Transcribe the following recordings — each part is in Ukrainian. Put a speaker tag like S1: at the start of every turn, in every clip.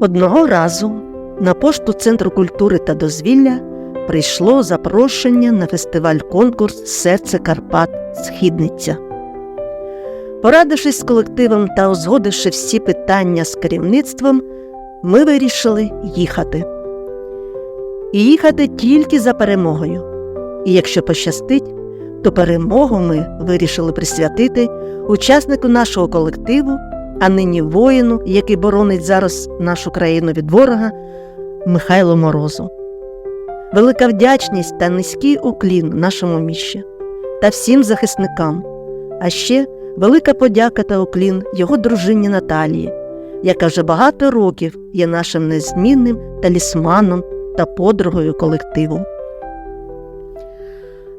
S1: Одного разу на пошту Центру культури та дозвілля прийшло запрошення на фестиваль-конкурс Серце Карпат Східниця. Порадившись з колективом та узгодивши всі питання з керівництвом, ми вирішили їхати. І їхати тільки за перемогою. І якщо пощастить, то перемогу ми вирішили присвятити учаснику нашого колективу, а нині воїну, який боронить зараз нашу країну від ворога, Михайлу Морозу. Велика вдячність та низький уклін нашому міщі та всім захисникам, а ще велика подяка та уклін його дружині Наталії, яка вже багато років є нашим незмінним талісманом та подругою колективу.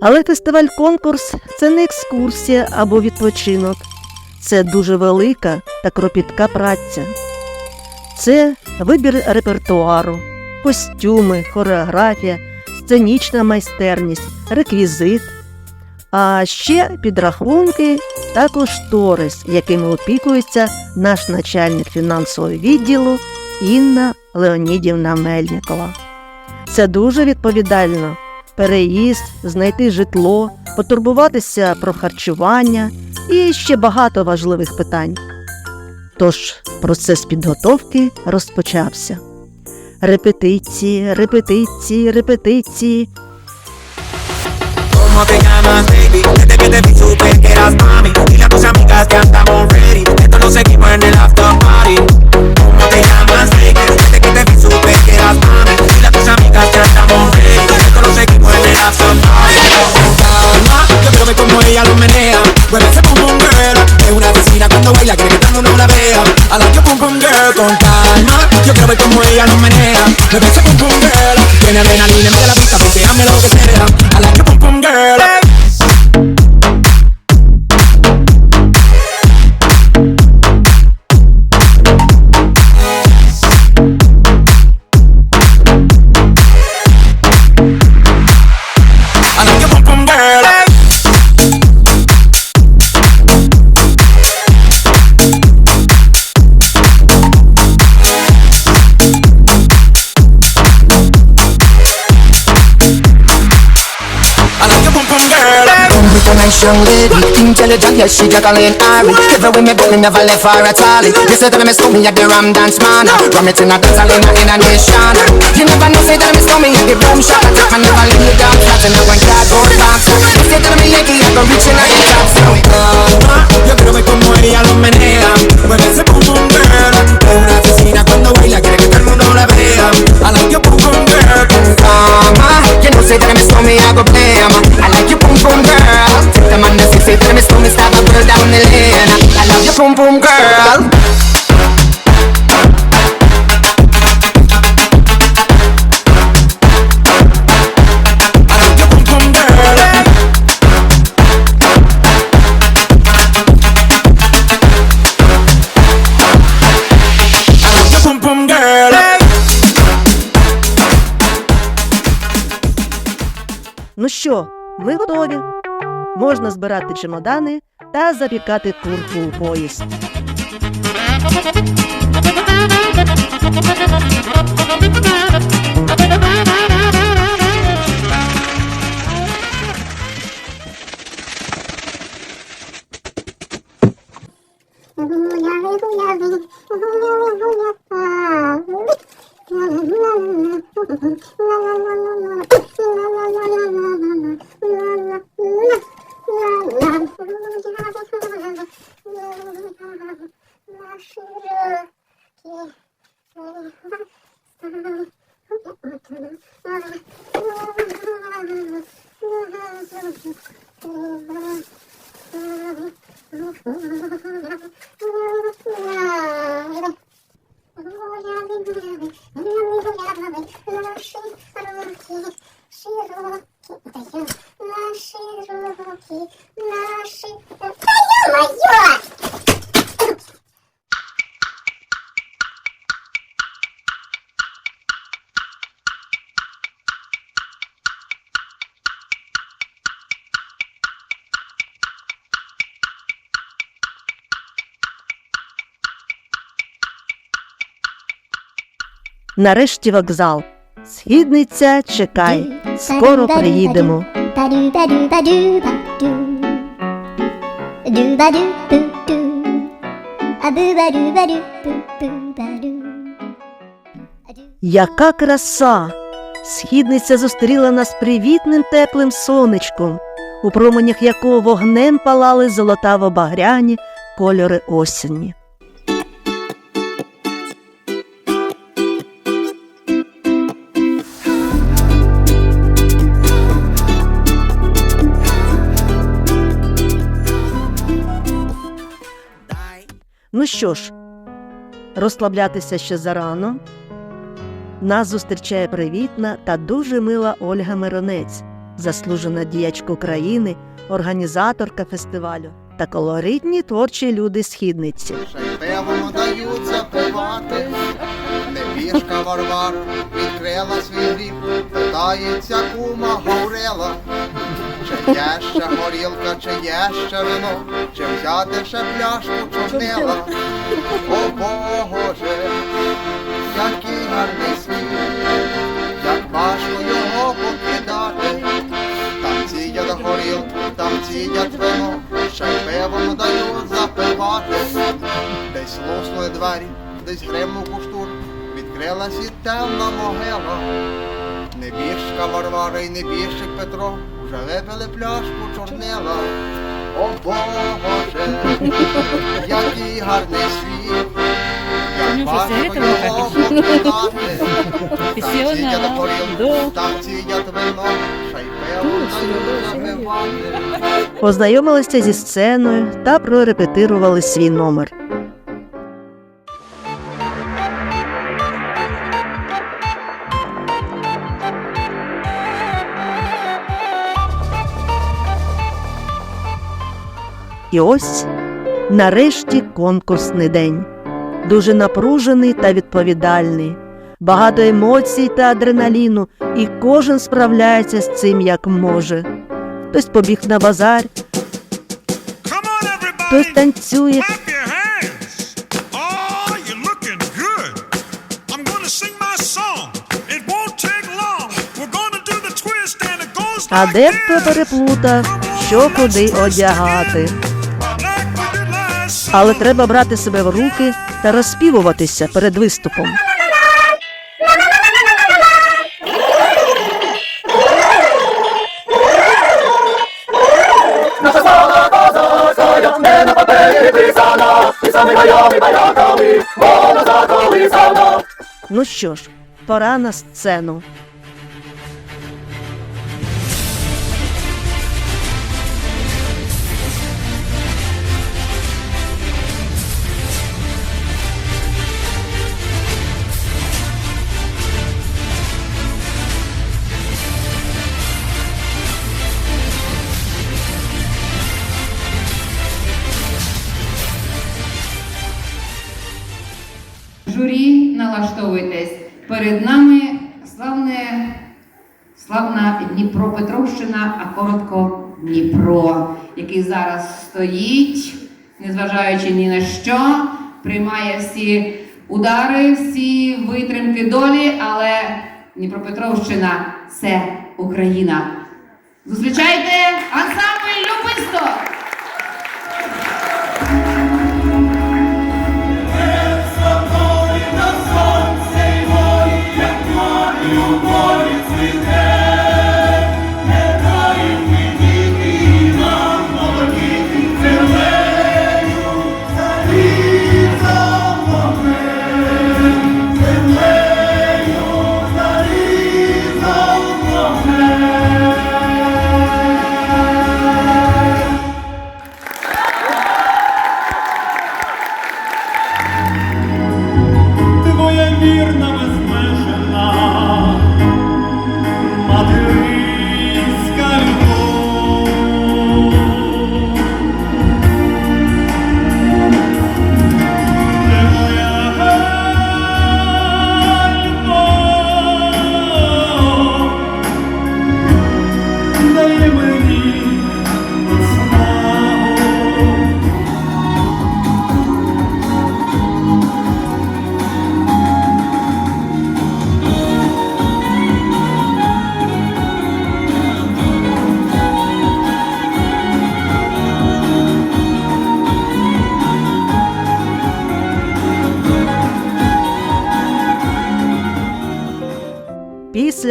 S1: Але фестиваль-конкурс це не екскурсія або відпочинок, це дуже велика та кропітка праця. Це вибір репертуару, костюми, хореографія, сценічна майстерність, реквізит, а ще підрахунки та кошторис, якими опікується наш начальник фінансового відділу Інна Леонідівна Мельникова. Це дуже відповідально переїзд, знайти житло, потурбуватися про харчування і ще багато важливих питань. Тож процес підготовки розпочався. Репетиції, репетиції, репетиції.
S2: Yo ver cómo ella lo menea Mueve ese pum pum girl. Es una asesina cuando baila Quiere que todo mundo la vea. I like your pum pum girl Con calma, yo quiero ver cómo ella lo menea. Mueve ese pum pum girl. Tiene adrenalina, mete la pista Ponteame lo que sea. I like your pum pum girl
S3: young lady. Intelligent, yes, she Jacqueline Ari Ever with me belly, never left her at all You said that me stole me at the Ram Dance Man Ram it in a dance, in a, in a nation. You never know, say that me stole me at the Boom Shop. I take my never leave you down. Flat in a one cardboard box You say that me Yankee, I go reach in a the top So,
S2: uh, uh, Calma,
S1: yo що, ми готові? Можна збирати чемодани та запікати курку у поїзд.
S4: Наши
S1: Нарешті вокзал. Східниця, чекай, скоро приїдемо. Яка краса! Східниця зустріла нас привітним теплим сонечком, у променях якого вогнем палали золотаво-багряні кольори осені. Що ж, розслаблятися ще зарано. Нас зустрічає привітна та дуже мила Ольга Миронець, заслужена діячка України, організаторка фестивалю та колоритні творчі люди східниці.
S5: Й дають запивати. Небіжка Варвар відкрила свій гріб, питається кума Гаврила. Чи є ще горілка, чи є ще вино, чи взяти ще пляшку чорнила. О Боже, який гарний світ, як важко його покидати. Там ціять горілку, там ціять вино, ще й пивом дають запивати. Десь луснули двері, десь гримнув куштур, відкрилась і темна могила. Небіжка Варвара і небіжчик Петро вже випили пляшку чорнила. О Боже, який гарний світ, як важко його. Там горілку, там вино.
S1: Познайомилися зі сценою та прорепетирували свій номер. І ось нарешті конкурсний день. Дуже напружений та відповідальний. Багато емоцій та адреналіну, і кожен справляється з цим як може. Хтось побіг на базар, хтось танцює, а дехто переплутав, що куди одягати. Але треба брати себе в руки та розспівуватися перед виступом. Ну що ж, пора на сцену.
S6: Налаштовуйтесь. Перед нами славне, славна Дніпропетровщина, а коротко Дніпро, який зараз стоїть, незважаючи ні на що, приймає всі удари, всі витримки долі, але Дніпропетровщина це Україна. Зустрічайте ансамбль Любисто!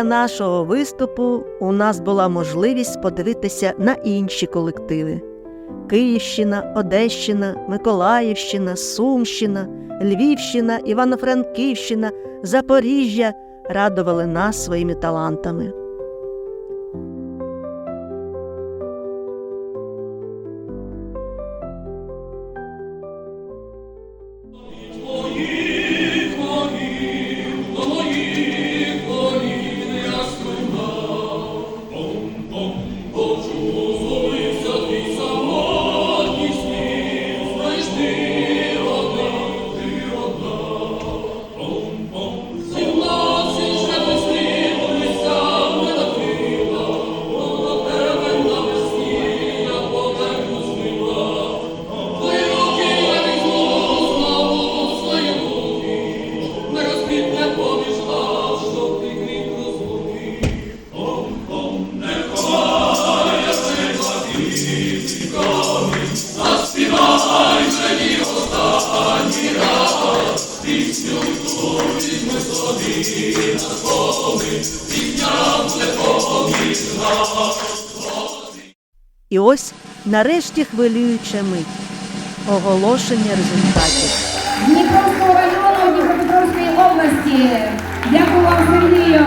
S1: Після нашого виступу у нас була можливість подивитися на інші колективи: Київщина, Одещина, Миколаївщина, Сумщина, Львівщина, Івано-Франківщина, Запоріжжя радували нас своїми талантами. І ось нарешті хвилююча мить оголошення результатів.
S6: Дніпровського району Дніпропетровської області. Дякую вам, Сергію.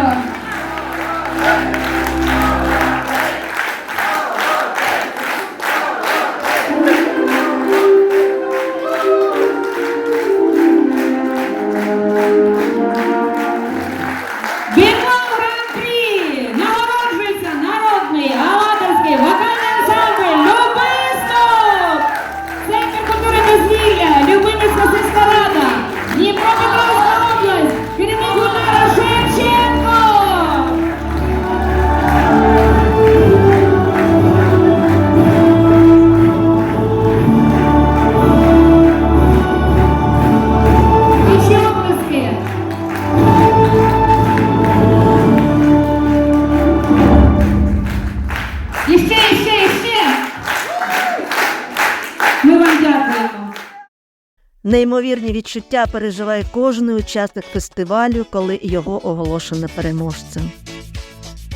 S1: Неймовірні відчуття переживає кожен учасник фестивалю, коли його оголошено переможцем.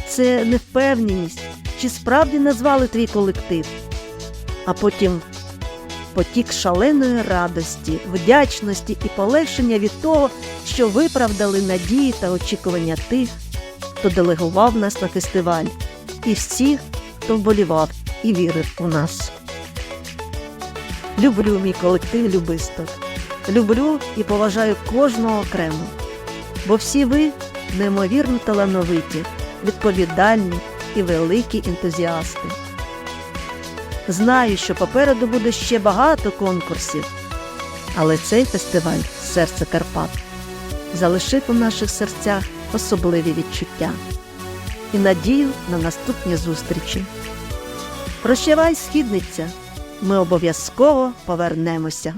S1: Це невпевненість, чи справді назвали твій колектив, а потім потік шаленої радості, вдячності і полегшення від того, що виправдали надії та очікування тих, хто делегував нас на фестиваль, і всіх, хто вболівав і вірив у нас. Люблю мій колектив любисток. Люблю і поважаю кожного окремо. Бо всі ви неймовірно талановиті, відповідальні і великі ентузіасти. Знаю, що попереду буде ще багато конкурсів, але цей фестиваль Серце Карпат залишив у наших серцях особливі відчуття і надію на наступні зустрічі. Прощавай, східниця! Ми обов'язково повернемося.